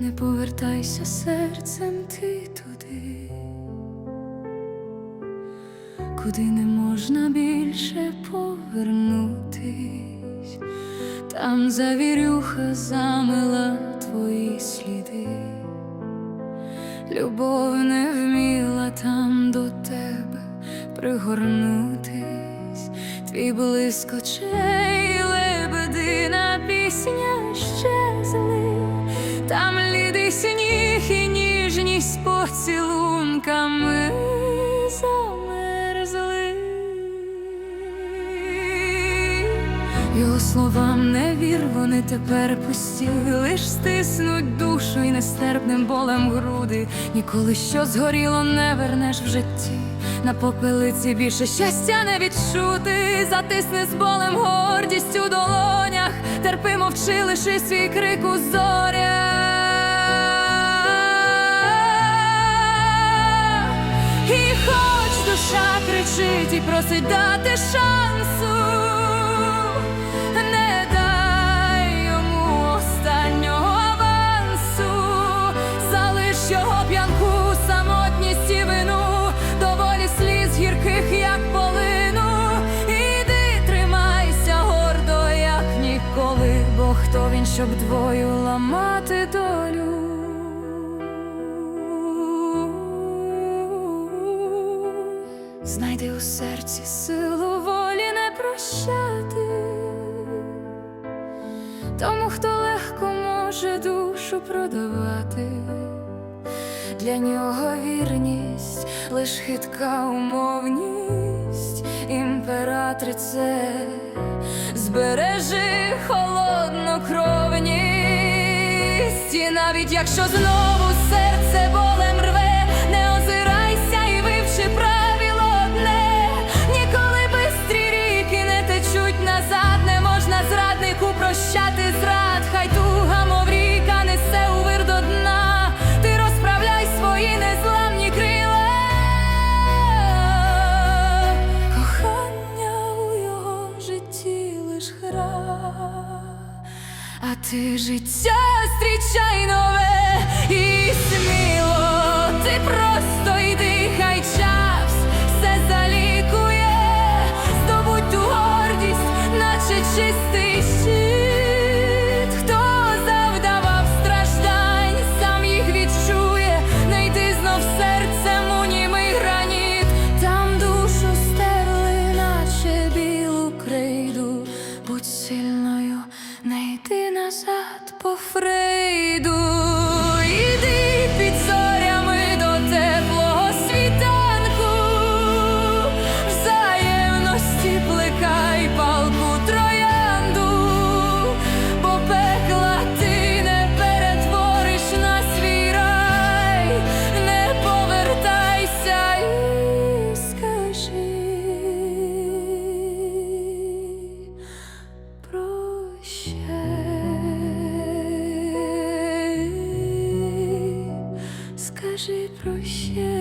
не повертайся серцем ти туди, куди не можна більше повернутись, там завірюха замила твої сліди, любов не вміла там до тебе пригорнутись, твій блиск очей, лебедина пісня ліди сніг і ніжність поцілунками замерзли. Його словам не вір, вони тепер пусті, лиш стиснуть душу і нестерпним болем груди. Ніколи що згоріло, не вернеш в житті. На попелиці більше щастя не відчути, затисни з болем гордість у долонях, терпи мовчи, лиши свій крик у зорях. Кричить і просить дати шансу, не дай останнього авансу, залиш його п'янку, самотність і вину, доволі сліз гірких, як полину. Іди, тримайся гордо, як ніколи, бо хто він, щоб двою ламати Знайди у серці силу волі не прощати, тому хто легко може душу продавати, для нього вірність, лиш хитка умовність, імператрице, збережи холоднокровність, і навіть якщо знову ти життя зустрічай нове і сміло, ти просто йди, хай час все залікує, здобудь ту гордість, наче чистий по Фрейду, скажи прощай.